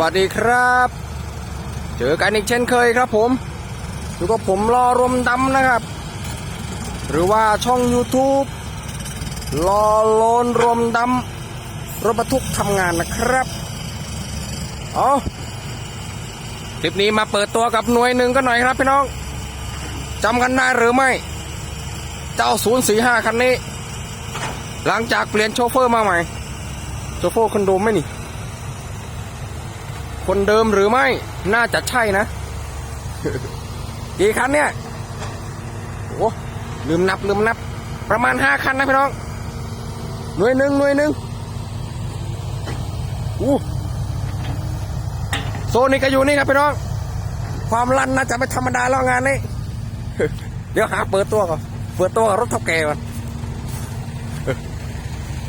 วัสดีครับ เจอกันอีกเช่นเคยครับผมอยู่กับผมรอรมดำนะครับ หรือว่าช่อง YouTube รอโลนรมดำรถบรรทุกทำงานนะครับเอาคลิปนี้มาเปิดตัวกับหน่วยหนึ่งกันหน่อยครับพี่น้องจำกันได้หรือไม่ เจ้า 045 คันนี้ หลังจากเปลี่ยนโชเฟอร์มาใหม่ โชเฟอร์คนโดมไหมนี่ คนเดิมหรือไม่ น่าจะใช่นะ กี่คันเนี่ย โอ้ลืมนับลืมนับ ประมาณห้าคันนะพี่น้อง หน่วยหนึ่งหน่วยหนึ่งอู้โซนนี้ก็อยู่นี่ครับพี่น้อง ความลั่นน่าจะไม่ธรรมดาแล้วงานนี้ เดี๋ยวหาเปิดตัวก่อน เปิดตัวกับรถเท่าแก่ก่อน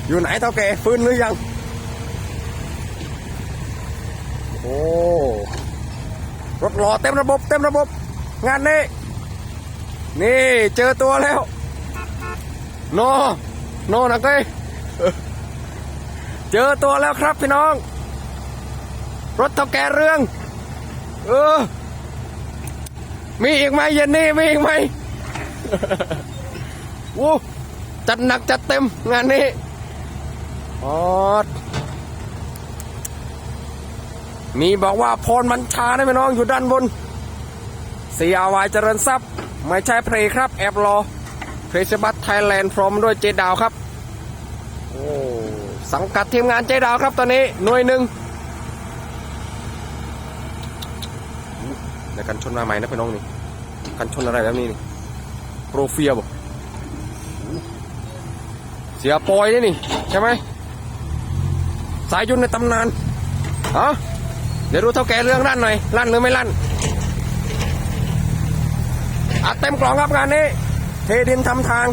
อยู่ไหนเท่าแก่ฟื้นหรือยัง โอ้รถหล่อเต็มระบบเต็มระบบ งานนี้ นี่เจอตัวแล้ว โน โนนะเก้ยเจอตัวแล้วครับพี่น้อง รถเท่าแก่เรื่อง เออ มีอีกไหมเย็นนี้มีอีกไหมวู้จัดหนักจัดเต็มงานนี้ออ มีบอกว่าพรมันชาได้ไหมน้องอยู่ด้านบนเสียวายเจริญทรัพย์ไม่ใช่เพลงครับ แอบรอเพรสบัตไทยแลนด์พร้อมด้วยเจดาวครับโอ้สังกัดทีมงานเจดาวครับตอนนี้หน่วยหนึ่งเดี๋ยวกันชนมาใหม่นะพี่น้องนี่กันชนอะไรแบบนี้นี่โปรเฟียบเสียปอยนี่นี่ใช่ไหมสายยนต์ในตำนานฮะ เดี๋ยวดูเท่าแกเรื่องลั่นหน่อยลั่นหรือไม่ลั่นอัดเต็มกล่องครับงานนี้ เทดินทำทาง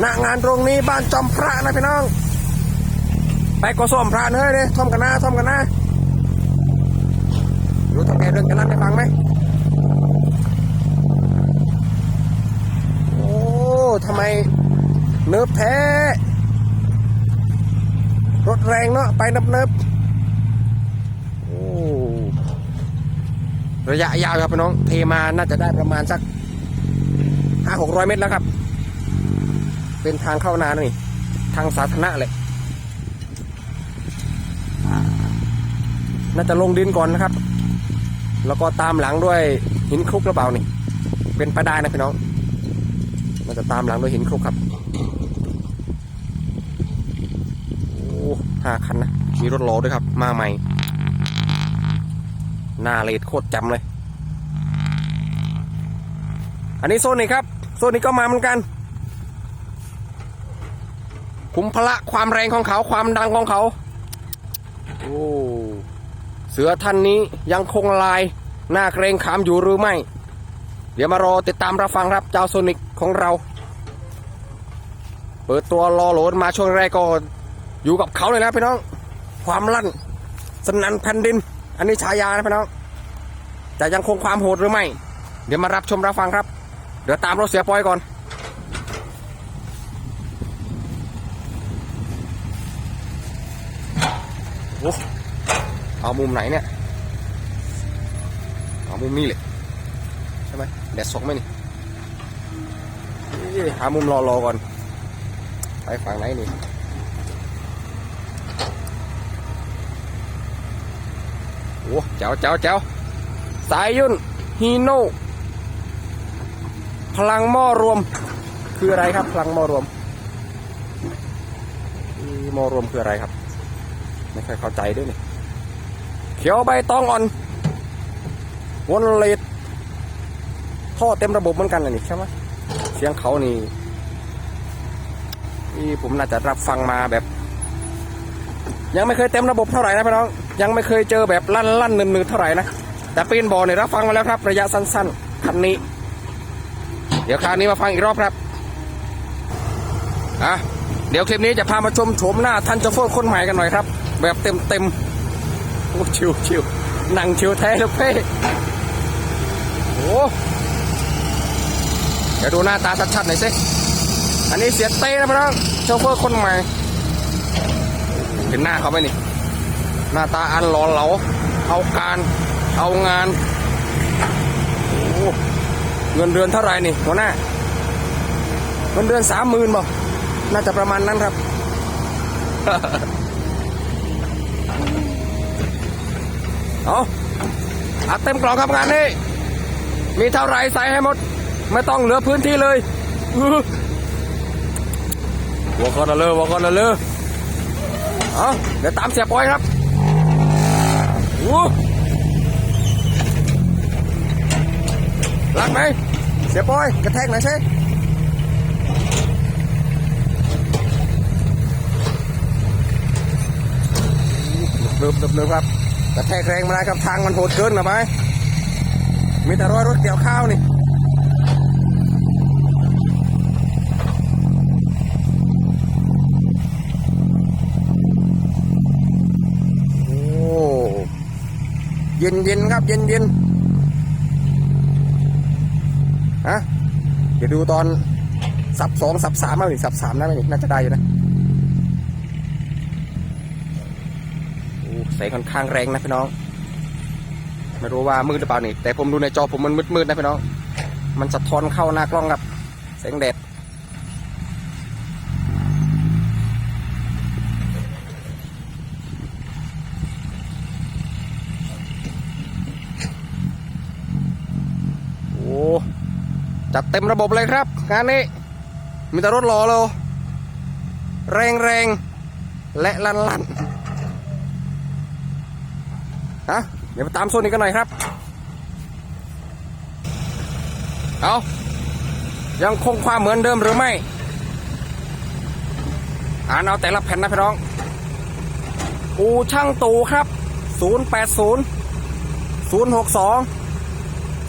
หน้างานตรงนี้บ้านจอมพระนะพี่น้อง ไปก็ส้มพระเฮ้ยเนี่ยท่อมกันหน้าท่อมกันหน้ารู้เท่าแกเรื่องจะลั่นได้ฟังไหมโอ้ทำไมเนิบแท้รถแรงเนาะไปนับเนิบๆโอ้ ระยะยาวครับพี่น้อง เทมาน่าจะได้ประมาณสักห้าหกร้อยเมตรแล้วครับ เป็นทางเข้านานี่ ทางสาธารณะเลย น่าจะลงดินก่อนนะครับ แล้วก็ตามหลังด้วยหินคลุกหรือเปล่านี่ เป็นไปได้นะพี่น้องน่าจะตามหลังด้วยหินคลุกครับโอ้ห้าคันนะมีรถโหลด้วยครับ มาใหม่หน้าเลด ตรจำเลย อันนี้โซนนี้ครับ โซนนี้ก็มาเหมือนกัน คุมพละความแรงของเขาความดังของเขา โอ้เสือท่านนี้ยังคงลาย หน้าเกรงขามอยู่หรือไม่ เดี๋ยวมารอติดตามรับฟังครับเจ้าโซนิกของเรา เปิดตัวรอโหลดมาช่วงแรกก็อยู่กับเขาเลยนะพี่น้อง ความลั่น สนันแผ่นดิน อันนี้ฉายานะพี่น้อง จะยังคงความโหดหรือไม่ เดี๋ยวมารับชมรับฟังครับ เดี๋ยวตามรถเสียปอยก่อน โอ้เอามุมไหนเนี่ย เอามุมนี้เลยใช่ไหมแดดสองไหมนี่หามุมรอๆก่อน ไปฝั่งไหนนี่โอ้เจ้าเจ้าเจ้า สายยุ่นฮีโน่พลังหม้อรวม คืออะไรครับ พลังหม้อรวมอีหม้อรวมคืออะไรครับ ไม่เคยเข้าใจด้วยนี่เขียวใบตองอ่อนวนเลดท่อเต็มระบบเหมือนกันเลยนี่ใช่ไหมเสียงเขานี่นี่ผมน่าจะรับฟังมาแบบ ยังไม่เคยเต็มระบบเท่าไหร่นะพี่น้องยังไม่เคยเจอแบบลั่นลั่นหนืดๆเท่าไหร่นะ แต่ปีนบอเนี่ยรับฟังมาแล้วครับ ระยะสั้นๆคันนี้ เดี๋ยวคราวนี้มาฟังอีกรอบครับอะเดี๋ยวคลิปนี้จะพามาชมโฉมหน้าท่านเจ้าโฟคนใหม่กันหน่อยครับ แบบเต็มเต็มๆโอ้ชิวชิวหนังชิวแท้ลูกเพ่โอ้เดี๋ยวดูหน้าตาชัดๆหน่อยสิอันนี้เสียเต้นะพี่น้องโชเฟอร์คนใหม่ เห็นหน้าเขาไหมนี่ หน้าตาอันหล่อเหลาเอาการ เอางานเงินเดือนเท่าไหร่นี่หัวหน้าเงินเดือนสามหมื่นบ่น่าจะประมาณนั้นครับ เอาอัดเต็มกล่องครับงานนี้มีเท่าไหรใส่ให้หมด ไม่ต้องเหลือพื้นที่เลยอื้อวัวคอนเลอวัวคอนเลอเอาเดี๋ยวตามเสียปอยครับอู้ รักไหม เสียปอย กระแทกหน่อยสิเนิบเนิบเนิบครับ กระแทกแรงมาได้ครับ ทางมันโหดเกินนะไปมีแต่รอยรถเกี่ยวข้าวนี่โอ้เย็นเย็นๆครับเย็นเย็นๆ ฮะเดี๋ยวดูตอนสับสองสับสามแล้วนี่สับสามได้ไหมนี่น่าจะได้อยู่นะโอ้แสงค่อนข้างแรงนะพี่น้อง ไม่รู้ว่ามืดหรือเปล่านี่แต่ผมดูในจอผมมันมืดๆนะพี่น้อง มันสะท้อนเข้าหน้ากล้องครับแสงแดด โอ้ จัดเต็มระบบเลยครับงานนี้มีแต่รถหล่อเลยแรงแรงและลันลันฮะเดี๋ยวไปตามโซนนี้กันหน่อยครับ เอายังคงความเหมือนเดิมหรือไม่ อ่านเอาแต่ละแผ่นนะพี่น้อง อูช่างตูครับ 080 062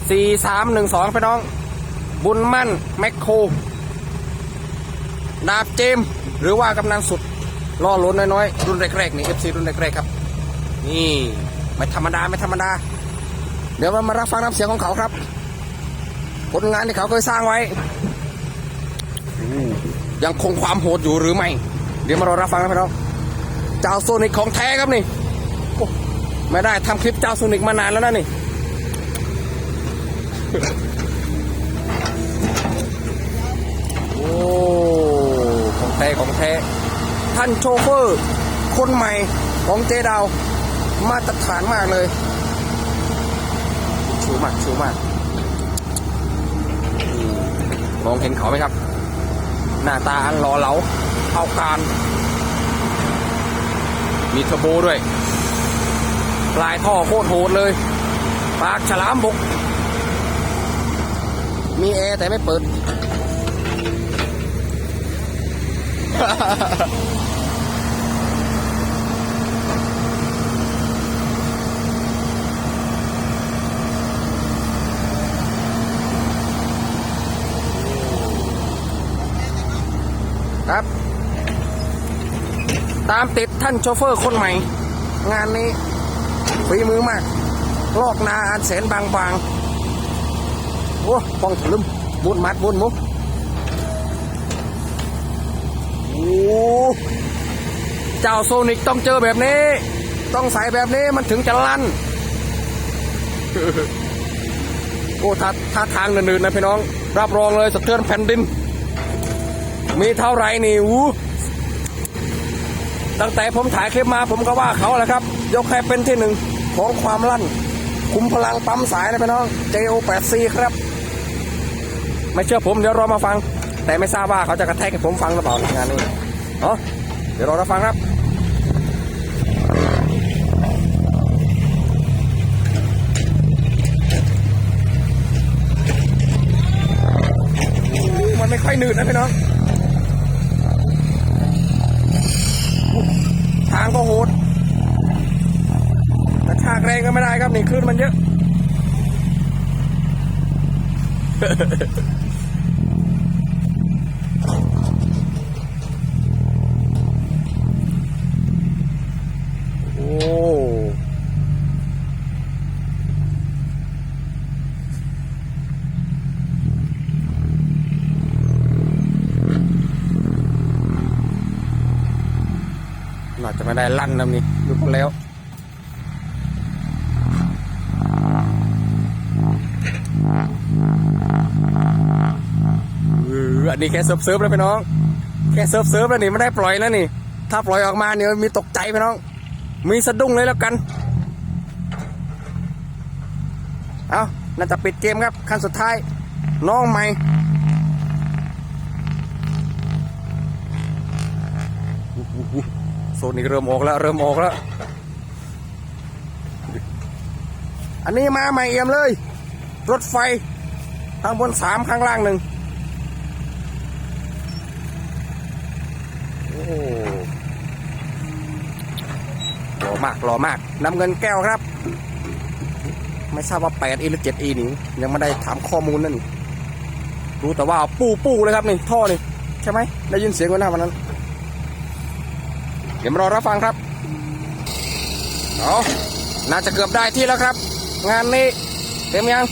4312พี่น้อง บุญมั่น แมคโคร ดาบเจม หรือว่ากำนันสุดล่อล้นน้อยๆ รุ่นแรกๆ นี่ FC รุ่นแรกๆ ครับ นี่ไม่ธรรมดา ไม่ธรรมดา เดี๋ยวเรามารับฟังน้ำเสียงของเขาครับ ผลงานที่เขาเคยสร้างไว้อยังคงความโหดอยู่หรือไม่ เดี๋ยวมารอรับฟังนะพี่น้องเจ้าโซนิกของแท้ครับนี่ไม่ได้ทำคลิปเจ้าโซนิกมานานแล้วนะนี่ โอ้ ของ แท้ของแท้ ท่านโชเฟอร์ คนใหม่ของเจดาว มาตรฐานมากเลยชูมากชูมากมมองเห็นเขาไหมครับ หน้าตาอันหล่อเหลาเอาการ มีเทอร์โบด้วย ปลายท่อโคตรโหดเลย ปากฉลามบุก มีแอร์แต่ไม่เปิด ครับ ตามติดท่านโชเฟอร์คนใหม่ งานนี้ฝีมือมาก ลอกนาอันแสนบางๆ โอ้ป้องถลึมบุญมัดบุญมุก เจ้าโซนิกต้องเจอแบบนี้ ต้องใส่แบบนี้มันถึงจะลั่น โอ้ท่าท่าทางเนินๆนะพี่น้อง รับรองเลยสะเทือนแผ่นดิน มีเท่าไรนี่วูตั้งแต่ผมถ่ายคลิปมาผมก็ว่าเขาแหละครับ ยกให้เป็นที่หนึ่งของความลั่น คุมพลังปั๊มสายนะพี่น้อง JO8C ครับ ไม่เชื่อผมเดี๋ยวรอมาฟัง แต่ไม่ทราบว่าเขาจะกระแทกให้ผมฟังหรือเปล่างานนี้เนาะเดี๋ยวรอรับฟังครับ ได้ลั่นแล้วนี่ลุกแล้วอันนี้แค่เซิร์ฟเซิร์ฟแล้วพี่น้อง แค่เซิร์ฟเซิร์ฟแล้วนี่ไม่ได้ปล่อยแล้วนี่ ถ้าปล่อยออกมาเนี่ยมีตกใจพี่น้อง มีสะดุ้งเลยแล้วกัน เอาน่าจะปิดเกมครับขั้นสุดท้าย น้องใหม่ โซนนี้เริ่มออกแล้วเริ่มออกแล้ว อันนี้มาใหม่เอี่ยมเลย รถไฟข้างบนสามข้างล่างหนึ่งโอ้หล่อมากหล่อมากน้ำเงินแก้วครับ ไม่ทราบว่า 8 e หรือ 7 e นี่ยังไม่ได้ถามข้อมูลนั่นรู้แต่ว่าปู้ปู้เลยครับนี่ท่อนี่ใช่ไหมได้ยินเสียงกันหน้าวันนั้น เดี๋ยวรอรับฟังครับเอาน่าจะเกือบได้ที่แล้วครับ งานนี้เต็มยัง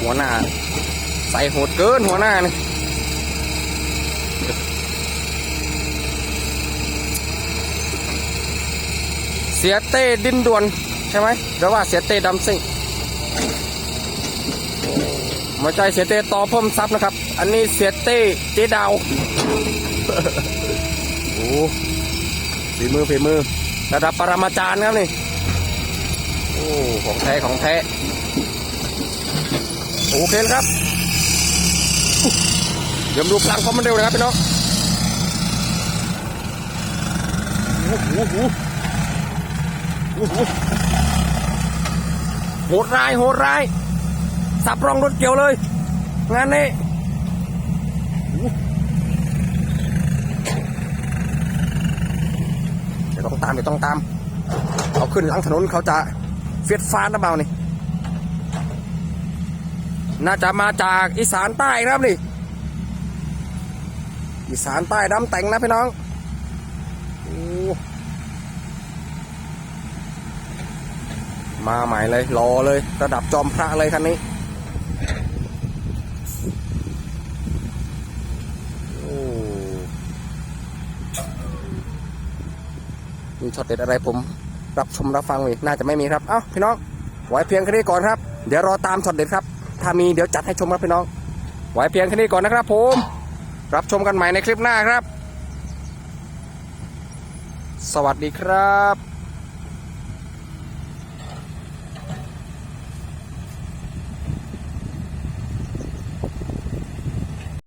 หัวหน้า ใส่โหดเกินหัวหน้านี่เสียเต้ดินด่วน ใช่ไหมหรือว่าเสียเต้ดำซิ่งม่ใช่เสียเต้ต่อเพิ่มซับนะครับ อันนี้เสียเต้เจดาว โอ้ฝีมือฝีมือ ระดับปรมาจารย์ครับนี่ โอ้ ของแท้ของแท้ โอเคครับ เดี๋ยวมาดูพลังความมันเร็วนะครับพี่น้องโอ้โหโอ้โหโอ้โหโหดร้ายโหดร้ายสับรองรถเกี่ยวเลย งานนี้ เดี๋ยวต้องตามเดี๋ยวต้องตาม เอาขึ้นหลังถนนเขาจะเฟียดฟ้านหรือเปล่านี่ น่าจะมาจากอีสานใต้ครับนี่ อีสานใต้ดำแต่งนะพี่น้องอมาใหม่เลยรอเลย ระดับจอมพระเลยคันนี้ โอ้ มี ช็อตเด็ดอะไรผม รับชมรับฟังอีกน่าจะไม่มีครับ เอ้าพี่น้องไว้เพียงแค่นี้ก่อนครับ เดี๋ยวรอตามช็อตเด็ดครับ ถ้ามีเดี๋ยวจัดให้ชมครับพี่น้อง ไว้เพียงแค่นี้ก่อนนะครับ ผม รับชมกันใหม่ในคลิปหน้าครับ สวัสดีครับ